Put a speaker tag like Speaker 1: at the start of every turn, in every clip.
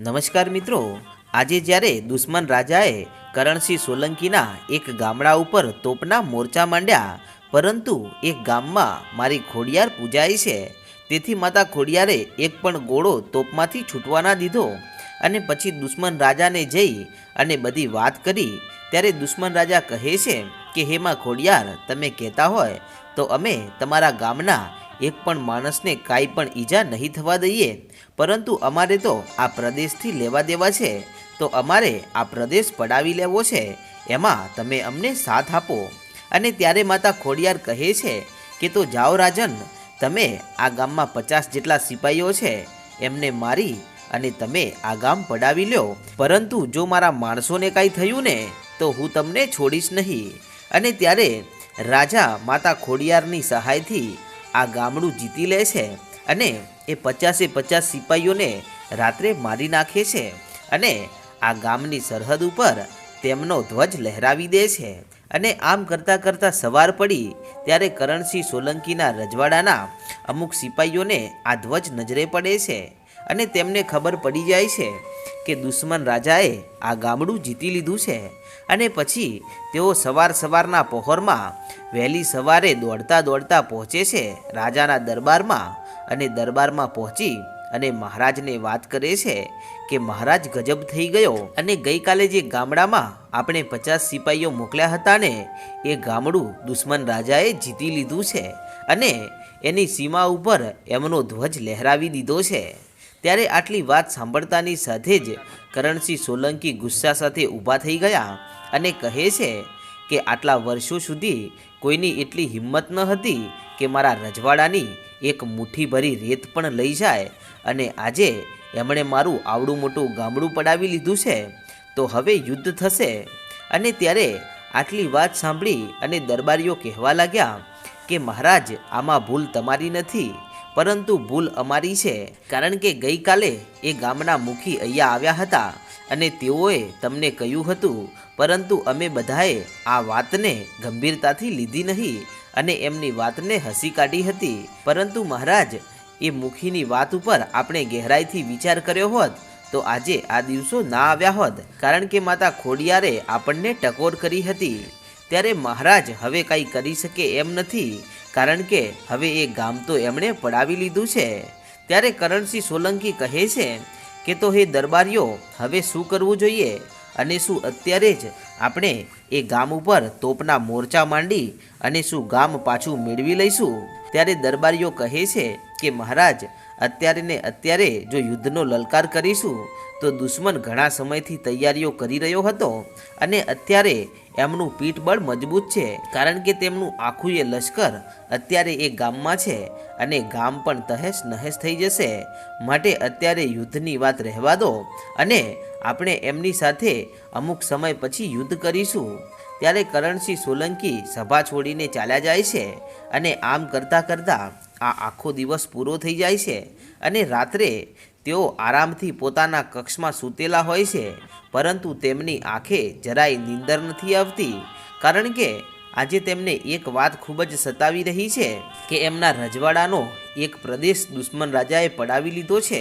Speaker 1: નમસ્કાર મિત્રો. આજે જ્યારે દુશ્મન રાજાએ કરણસિંહ સોલંકીના એક ગામડા ઉપર તોપના મોરચા માંડ્યા, પરંતુ એક ગામમાં મારી ખોડિયાર પૂજાય છે. તેથી માતા ખોડિયારે એક પણ ગોળો તોપમાંથી છૂટવા ના દીધો અને પછી દુશ્મન રાજાને જઈ અને બધી વાત કરી. ત્યારે દુશ્મન રાજા કહે છે કે હેમાં ખોડિયાર, તમે કહેતા હોય તો અમે તમારા ગામના એક પણ માણસને કાંઈ પણ ઈજા નહીં થવા દઈએ. પરંતુ અમારે તો આ પ્રદેશથી લેવા દેવા છે. તો અમારે આ પ્રદેશ પડાવી લેવો છે. એમાં તમે અમને સાથ આપો. અને ત્યારે માતા ખોડિયાર કહે છે કે, તો જાઓ રાજન, તમે આ ગામમાં પચાસ જેટલા સિપાહીઓ છે. એમને મારી અને તમે આ ગામ પડાવી લ્યો. પરંતુ જો મારા માણસોને કાંઈ થયું ને, તો હું તમને છોડીશ નહીં. અને ત્યારે રાજા માતા ખોડિયારની સહાયથી આ ગામડું જીતી લે છે. અને એ પચાસે પચાસ સિપાહીઓને રાત્રે મારી નાખે છે અને આ ગામની સરહદ ઉપર તેમનો ધ્વજ લહેરાવી દે છે. અને આમ કરતાં કરતાં સવાર પડી ત્યારે કરણસિંહ સોલંકીના રજવાડાના અમુક સિપાહીઓને આ ધ્વજ નજરે પડે છે અને તેમને ખબર પડી જાય છે કે દુશ્મન રાજાએ આ ગામડું જીતી લીધું છે. અને પછી તેઓ સવાર સવારના પહોરમાં વહેલી સવારે દોડતા દોડતા પહોંચે છે રાજાના દરબારમાં અને દરબારમાં પહોંચી અને મહારાજને વાત કરે છે કે મહારાજ ગજબ થઈ ગયો અને ગઈકાલે જે ગામડામાં આપણે પચાસ સિપાહીઓ મોકલ્યા હતા ને, એ ગામડું દુશ્મન રાજાએ જીતી લીધું છે અને એની સીમા ઉપર એમનો ધ્વજ લહેરાવી દીધો છે. ત્યારે આટલી વાત સાંભળતાની સાથે જ કરણસિંહ સોલંકી ગુસ્સા સાથે ઊભા થઈ ગયા અને કહે છે કે આટલા વર્ષો સુધી કોઈની એટલી હિંમત ન હતી કે મારા રજવાડાની એક મુઠ્ઠી ભરી રેત પણ લઈ જાય અને આજે એમણે મારું આવડું મોટું ગામડું પડાવી લીધું છે. તો હવે યુદ્ધ થશે. અને ત્યારે આટલી વાત સાંભળી અને દરબારીઓ કહેવા લાગ્યા કે મહારાજ, આમાં ભૂલ તમારી નથી, પરંતુ ભૂલ અમારી છે. કારણ કે ગઈકાલે એ ગામના મુખી અહીંયા આવ્યા હતા અને તેઓએ તમને કહ્યું હતું, પરંતુ અમે બધાએ આ વાતને ગંભીરતાથી લીધી નહીં. અને એમની વાતને હસી કાઢી હતી. પરંતુ મહારાજ, એ મુખીની વાત ઉપર આપણે ગહેરાઈથી વિચાર કર્યો હોત, તો આજે આ દિવસો ના આવ્યા હોત. કારણ કે માતા ખોડિયારે આપણને ટકોર કરી હતી. ત્યારે મહારાજ હવે કાંઈ કરી શકે એમ નથી, કારણ કે હવે એ ગામ તો એમણે પડાવી લીધું છે. ત્યારે કરણસિંહ સોલંકી કહે છે કે, તો હે દરબારીઓ, હવે શું કરવું જોઈએ? અને શું અત્યારે જ આપણે એ ગામ ઉપર તોપના મોરચા માંડી અને શું ગામ પાછું મેળવી લઈશું? ત્યારે દરબારીઓ કહે છે કે, મહારાજ, અત્યારે ને અત્યારે જો યુદ્ધનો લલકાર કરીશું, તો દુશ્મન ઘણા સમયથી તૈયારીઓ કરી રહ્યો હતો અને અત્યારે એમનું પીઠબળ મજબૂત છે, કારણ કે તેમનું આખું એ લશ્કર અત્યારે એ ગામમાં છે અને ગામ પણ તહેશ નહેશ થઈ જશે. માટે અત્યારે યુદ્ધની વાત રહેવા દો અને આપણે એમની સાથે અમુક સમય પછી યુદ્ધ કરીશું. ત્યારે કરણસિંહ સોલંકી સભા છોડીને ચાલ્યા જાય છે અને આમ કરતાં કરતાં આ આખો દિવસ પૂરો થઈ જાય છે અને રાત્રે તેઓ આરામથી પોતાના કક્ષમાં સૂતેલા હોય છે, પરંતુ તેમની આંખે જરાય નીંદર નથી આવતી. કારણ કે આજે તેમને એક વાત ખૂબ જ સતાવી રહી છે કે એમના રજવાડાનો એક પ્રદેશ દુશ્મન રાજાએ પડાવી લીધો છે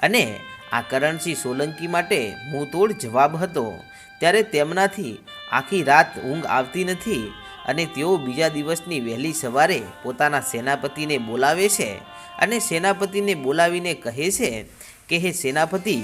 Speaker 1: અને આ કરણસિંહ સોલંકી માટે મુંહતોડ જવાબ હતો. ત્યારે તેમનાથી આખી રાત ઊંઘ આવતી નથી અને તેઓ બીજા દિવસની વહેલી સવારે પોતાના સેનાપતિને બોલાવે છે અને સેનાપતિને બોલાવીને કહે છે કે, હે સેનાપતિ,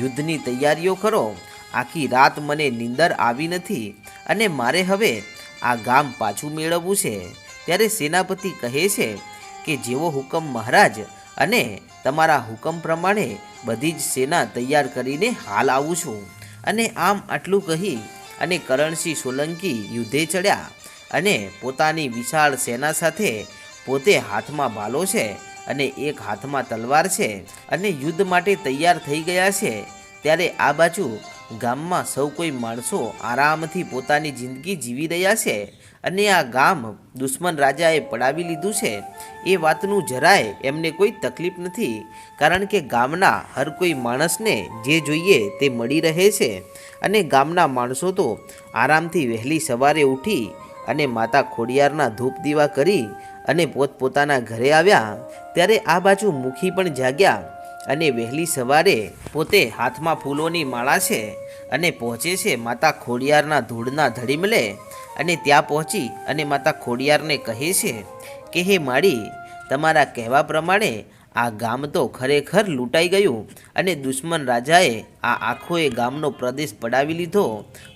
Speaker 1: યુદ્ધની તૈયારીઓ કરો. આખી રાત મને નીંદર આવી નથી અને મારે હવે આ ગામ પાછું મેળવવું છે. ત્યારે સેનાપતિ કહે છે કે, જેવો હુકમ મહારાજ અને તમારા હુકમ પ્રમાણે બધી જ સેના તૈયાર કરીને હાલ આવું છું. અને આમ આટલું કહી અને કરણસિંહ સોલંકી યુદ્ધે ચડ્યા અને પોતાની વિશાળ સેના સાથે પોતે હાથમાં ભાલો છે અને એક હાથમાં તલવાર છે અને યુદ્ધ માટે તૈયાર થઈ ગયા છે. ત્યારે આ બાજુ ગામમાં સૌ કોઈ માણસો આરામથી પોતાની જિંદગી જીવી રહ્યા છે અને આ ગામ દુશ્મન રાજાએ પડાવી લીધું છે. એ વાતનું જરાય એમને કોઈ તકલીફ નથી, કારણ કે ગામના હર કોઈ માણસને જે જોઈએ તે મળી રહે છે અને ગામના માણસો તો આરામથી વહેલી સવારે ઉઠી અને માતા ખોડિયારના ધૂપ દીવા કરી અને પોતપોતાના ઘરે આવ્યા, ત્યારે આ બાજુ મુખી પણ જાગ્યા અને વહેલી સવારે પોતે હાથમાં ફૂલોની માળા છે અને પહોંચે છે માતા ખોડિયારના ધૂળના ધડીમલે. અને ત્યાં પહોંચી અને માતા ખોડિયારને કહે છે કે, હે માળી તમારા કહેવા પ્રમાણે આ ગામ તો ખરેખર લૂંટાઈ ગયું અને દુશ્મન રાજાએ આ આખો એ ગામનો પ્રદેશ પડાવી લીધો.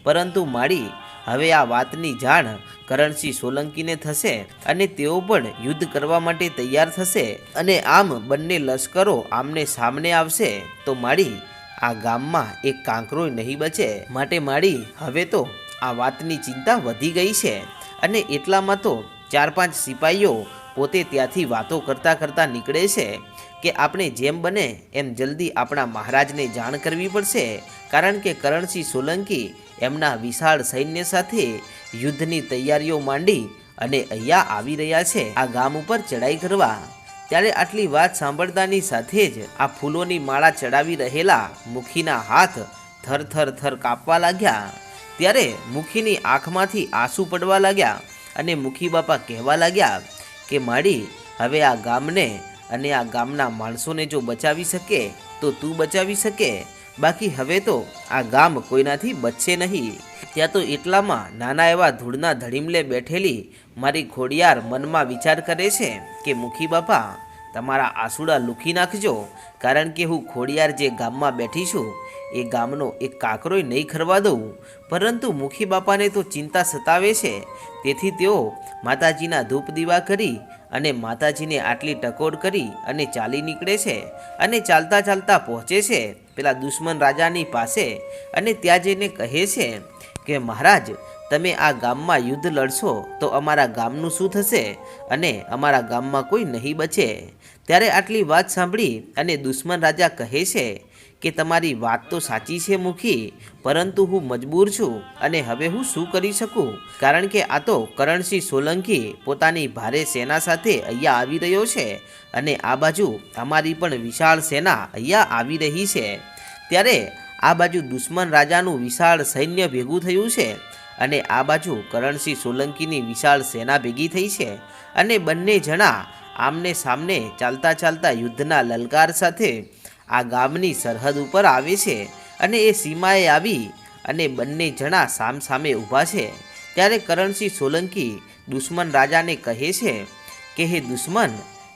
Speaker 1: પરંતુ માળી હવે આ વાતની જાણ કરણસિંહ સોલંકીને થશે અને તેઓ પણ યુદ્ધ કરવા માટે તૈયાર થશે અને આમ બંને લશ્કરો આમને સામને આવશે. તો માળી આ ગામમાં એક કાંકરોય નહીં બચે. માટે માળી હવે તો આ વાતની ચિંતા વધી ગઈ છે. અને એટલામાં તો ચાર પાંચ સિપાહીઓ પોતે ત્યાંથી વાતો કરતાં કરતાં નીકળે છે કે આપણે જેમ બને એમ જલ્દી આપણા મહારાજને જાણ કરવી પડશે. કારણ કે કરણસિંહ સોલંકી એમના વિશાળ સૈન્ય સાથે યુદ્ધની તૈયારીઓ માંડી અને અહીંયા આવી રહ્યા છે. આ ગામ ઉપર ચડાઈ કરવા. ત્યારે આટલી વાત સાંભળતાની સાથે જ આ ફૂલોની માળા ચડાવી રહેલા મુખીના હાથ થર થર થર કાપવા લાગ્યા. ત્યારે મુખીની આંખમાંથી આંસુ પડવા લાગ્યા અને મુખી બાપા કહેવા લાગ્યા કે, માડી, હવે આ ગામને અને આ ગામના માણસોને જો બચાવી શકે, તો તું બચાવી શકે. બાકી હવે તો આ ગામ કોઈનાથી બચશે નહીં. ત્યાં તો એટલામાં નાના એવા ધૂળના ધડીમલે બેઠેલી મારી ખોડિયાર મનમાં વિચાર કરે છે કે, મુખી બાપા, તમારા આંસુડા લૂખી નાખજો. કારણ કે હું ખોડિયાર જે ગામમાં બેઠી છું એ ગામનો એક કાકરોય નહીં ખરવા દઉં. પરંતુ મુખી બાપાને તો ચિંતા સતાવે છે. તેથી તેઓ માતાજીના ધૂપ દીવા કરી અને માતાજીને આટલી ટકોર કરી અને ચાલી નીકળે છે અને ચાલતા ચાલતા પહોંચે છે. પેલા દુશ્મન રાજાની પાસે અને ત્યાં જઈને કહે છે કે, મહારાજ, તમે આ ગામમાં યુદ્ધ લડશો તો અમારા ગામનું શું થશે અને અમારા ગામમાં કોઈ નહીં બચે? ત્યારે આટલી વાત સાંભળી અને દુશ્મન રાજા કહે છે કે તમારી વાત તો સાચી છે મુખી, પરંતુ હું મજબૂર છું અને હવે હું શું કરી શકું? કારણ કે આ તો કરણસિંહ સોલંકી પોતાની ભારે સેના સાથે અહીંયા આવી રહ્યો છે અને આ બાજુ અમારી પણ વિશાળ સેના અહીંયા આવી રહી છે. ત્યારે આ બાજુ દુશ્મન રાજાનું વિશાળ સૈન્ય ભેગું થયું છે અને આ બાજુ કરણસિંહ સોલંકીની વિશાળ સેના ભેગી થઈ છે અને બંને જણા આમને સામને ચાલતા ચાલતા યુદ્ધના લલકાર સાથે આ ગામની સરહદ ઉપર આવે છે અને એ સીમાએ આવી અને બંને જણા સામસામે ઊભા છે. ત્યારે કરણસિંહ સોલંકી દુશ્મન રાજાને કહે છે કે, હે દુશ્મન,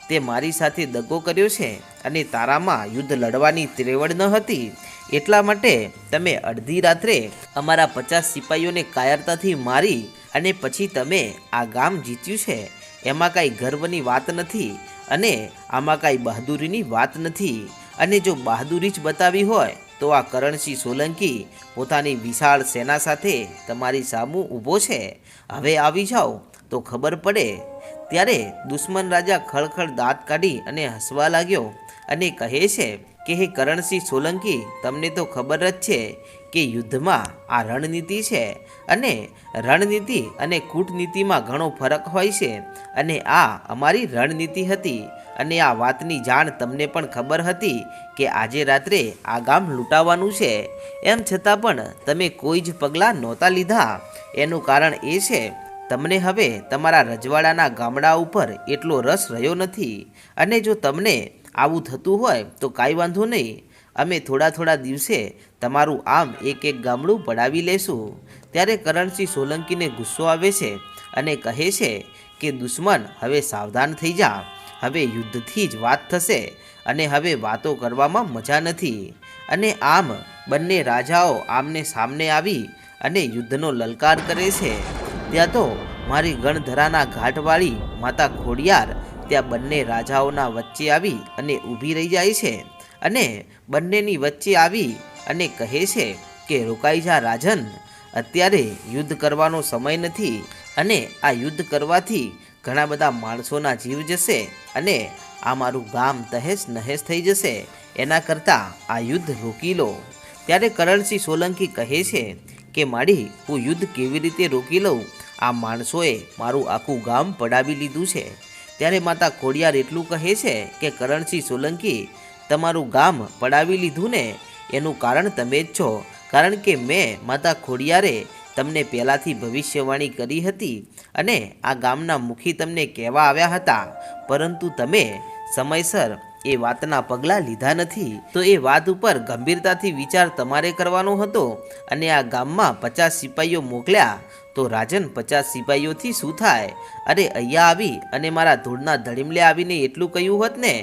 Speaker 1: તે મારી સાથે દગો કર્યો છે અને તારામાં યુદ્ધ લડવાની ત્રેવડ ન હતી. એટલા માટે તમે અડધી રાત્રે અમારા પચાસ સિપાહીઓને કાયરતાથી મારી અને પછી તમે આ ગામ જીત્યું છે. એમાં કાંઈ ગર્વની વાત નથી અને આમાં કાંઈ બહાદુરીની વાત નથી. અને જો બહાદુરી જ બતાવી હોય, તો આ કરણસિંહ સોલંકી પોતાની વિશાળ સેના સાથે તમારી સામું ઊભો છે. હવે આવી જાઓ, તો ખબર પડે. ત્યારે દુશ્મન રાજા ખળખળ દાંત કાઢી અને હસવા લાગ્યો અને કહે છે કે, હે કરણસિંહ સોલંકી, તમને તો ખબર જ છે કે યુદ્ધમાં આ રણનીતિ છે અને રણનીતિ અને કૂટનીતિમાં ઘણો ફરક હોય છે અને આ અમારી રણનીતિ હતી. અને આ વાતની જાણ તમને પણ ખબર હતી કે આજે રાત્રે આ ગામ લૂંટાવાનું છે. એમ છતાં પણ તમે કોઈ જ પગલાં નહોતા લીધા. એનું કારણ એ છે, તમને હવે તમારા રજવાડાના ગામડા ઉપર એટલો રસ રહ્યો નથી. અને જો તમને આવું થતું હોય તો કાંઈ વાંધો નહીં. અમે થોડા થોડા દિવસે તમારું આમ એક એક ગામડું પડાવી લેશું. ત્યારે કરણસિંહ સોલંકીને ગુસ્સો આવે છે અને કહે છે કે, દુશ્મન, હવે સાવધાન થઈ જા. હવે યુદ્ધથી જ વાત થશે અને હવે વાતો કરવામાં મજા નથી. અને આમ બંને રાજાઓ આમને સામને આવી અને યુદ્ધનો લલકાર કરે છે. ત્યાં તો મારી ગણધરાના ઘાટવાળી માતા ખોડિયાર ત્યાં બંને રાજાઓના વચ્ચે આવી અને ઊભી રહી જાય છે અને બંનેની વચ્ચે આવી અને કહે છે કે, રોકાઈ જા રાજન, અત્યારે યુદ્ધ કરવાનો સમય નથી અને આ યુદ્ધ કરવાથી ઘણા બધા માણસોના જીવ જશે અને આ મારું ગામ તહેશ નહેશ થઈ જશે. એના કરતાં આ યુદ્ધ રોકી લો. ત્યારે કરણસિંહ સોલંકી કહે છે કે, માડી, હું યુદ્ધ કેવી રીતે રોકી લઉં? આ માણસોએ મારું આખું ગામ પડાવી લીધું છે. ત્યારે માતા ખોડિયાર એટલું કહે છે કે, કરણસિંહ સોલંકી, તમારું ગામ પડાવી લીધું ને? એનું કારણ તમે જ છો. કારણ કે મેં માતા ખોડિયારે તમને પહેલાંથી ભવિષ્યવાણી કરી હતી અને આ ગામના મુખી તમને કહેવા આવ્યા હતા. પરંતુ તમે સમયસર એ વાતના પગલાં લીધા નથી. તો એ વાત ઉપર ગંભીરતાથી વિચાર તમારે કરવાનો હતો અને આ ગામમાં પચાસ સિપાહીઓ મોકલ્યા. તો રાજન પચાસ સિપાહીઓથી શું થાય? અરે અહીંયા આવી અને મારા ધૂળના ધડીમલે આવીને એટલું કહ્યું હોત ને?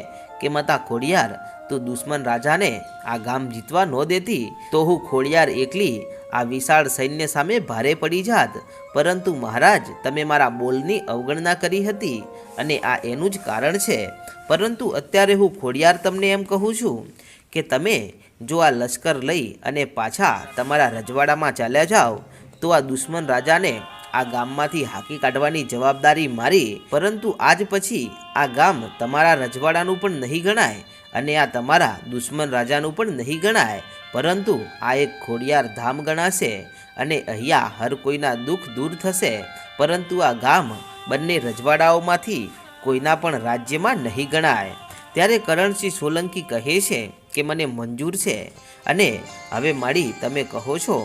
Speaker 1: કે મતા ખોડિયાર? તું દુશ્મન રાજાને આ ગામ જીતવા ન દેતી. તો હું ખોડિયાર એકલી આ વિશાળ સૈન્ય સામે ભારે પડી જાત. પરંતુ મહારાજ, તમે મારા બોલની અવગણના કરી હતી અને આ એનું જ કારણ છે. પરંતુ અત્યારે હું ખોડિયાર તમને એમ કહું છું કે તમે જો આ લશ્કર લઈ અને પાછા તમારા રજવાડામાં ચાલ્યા જાઓ, તો આ દુશ્મન રાજાને આ ગામમાંથી હાકી કાઢવાની જવાબદારી મારી, પરંતુ આજ પછી આ ગામ તમારા રજવાડાનું પણ નહીં ગણાય અને આ તમારા દુશ્મન રાજાનું પણ નહીં ગણાય. પરંતુ આ એક ખોડિયાર ધામ ગણાશે અને અહીંયા હર કોઈના દુઃખ દૂર થશે. પરંતુ આ ગામ બંને રજવાડાઓમાંથી કોઈના પણ રાજ્યમાં નહીં ગણાય. ત્યારે કરણસિંહ સોલંકી કહે છે કે મને મંજૂર છે અને હવે મારી તમે કહો છો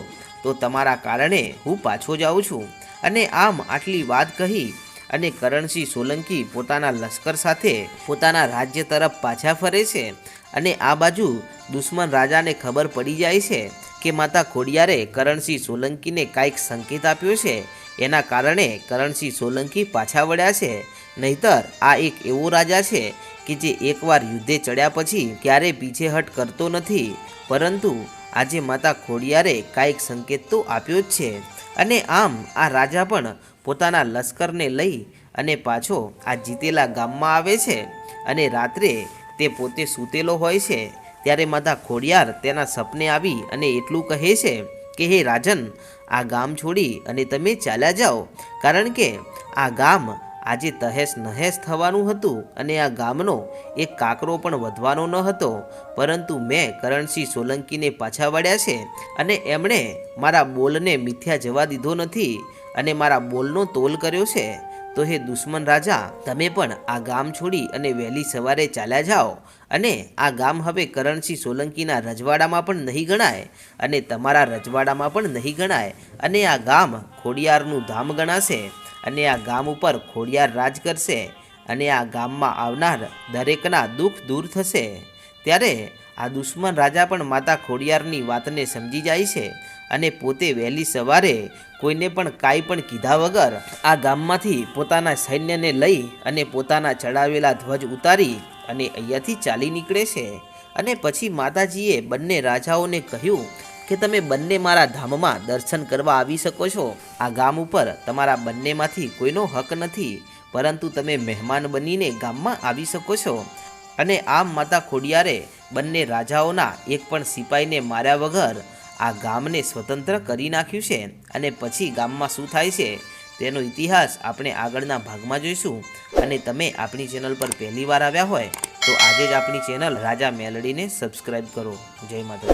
Speaker 1: તો તમારા કારણે હું પાછો જાઉં છું. અને આમ આટલી વાત કહી અને કરણસિંહ સોલંકી પોતાના લશ્કર સાથે પોતાના રાજ્ય તરફ પાછા ફરે છે અને આ બાજુ દુશ્મન રાજાને ખબર પડી જાય છે કે માતા ખોડિયારે કરણસિંહ સોલંકીને કાંઈક સંકેત આપ્યો છે. એના કારણે કરણસિંહ સોલંકી પાછા વળ્યા છે. નહીતર આ એક એવો રાજા છે કે જે એકવાર યુદ્ધે ચડ્યા પછી ક્યારેય પીછેહટ કરતો નથી. પરંતુ આજે માતા ખોડિયારે કાંઈક સંકેત તો આપ્યો જ છે. અને આમ આ રાજા પણ પોતાના લશ્કરને લઈ અને પાછો આ જીતેલા ગામમાં આવે છે અને રાત્રે તે પોતે સૂતેલો હોય છે. ત્યારે માતા ખોડિયાર તેના સપને આવી અને એટલું કહે છે કે, હે રાજન, આ ગામ છોડી અને તમે ચાલ્યા જાઓ. કારણ કે આ ગામ આજે તહેશ નહેશ થવાનું હતું અને આ ગામનો એક કાકરો પણ વધવાનો ન હતો. પરંતુ મેં કરણસિંહ સોલંકીને પાછા વળ્યા છે અને એમણે મારા બોલને મિથ્યા જવા દીધો નથી અને મારા બોલનો તોલ કર્યો છે. તો હે દુશ્મન રાજા, તમે પણ આ ગામ છોડી અને વહેલી સવારે ચાલ્યા જાઓ અને આ ગામ હવે કરણસિંહ સોલંકીના રજવાડામાં પણ નહીં ગણાય અને તમારા રજવાડામાં પણ નહીં ગણાય અને આ ગામ ખોડિયારનું ધામ ગણાશે. અને આ ગામ ઉપર ખોડિયાર રાજ કરશે અને આ ગામમાં આવનાર દરેકના દુઃખ દૂર થશે. ત્યારે આ દુશ્મન રાજા પણ માતા ખોડિયારની વાતને સમજી જાય છે અને પોતે વહેલી સવારે કોઈને પણ કાંઈ પણ કીધા વગર આ ગામમાંથી પોતાના સૈન્યને લઈ અને પોતાના ચડાવેલા ધ્વજ ઉતારી અને અહીંયાથી ચાલી નીકળે છે. અને પછી માતાજીએ બંને રાજાઓને કહ્યું કે તમે બંને મારા ધામમાં દર્શન કરવા આવી શકો છો? આ ગામ ઉપર તમારા બંનેમાંથી કોઈનો હક નથી, પરંતુ તમે મહેમાન બનીને ગામમાં આવી શકો છો. અને આમ માતા ખોડિયારે બંને રાજાઓના એક પણ સિપાહીને માર્યા વગર આ ગામને સ્વતંત્ર કરી નાખ્યું છે. અને પછી ગામમાં શું થાય છે, તેનો ઇતિહાસ આપણે આગળના ભાગમાં જોઈશું. અને તમે આપણી ચેનલ પર પહેલીવાર આવ્યા હોય, તો આજે જ આપણી ચેનલ રાજા મેલડીને સબસ્ક્રાઈબ કરો. જય માતા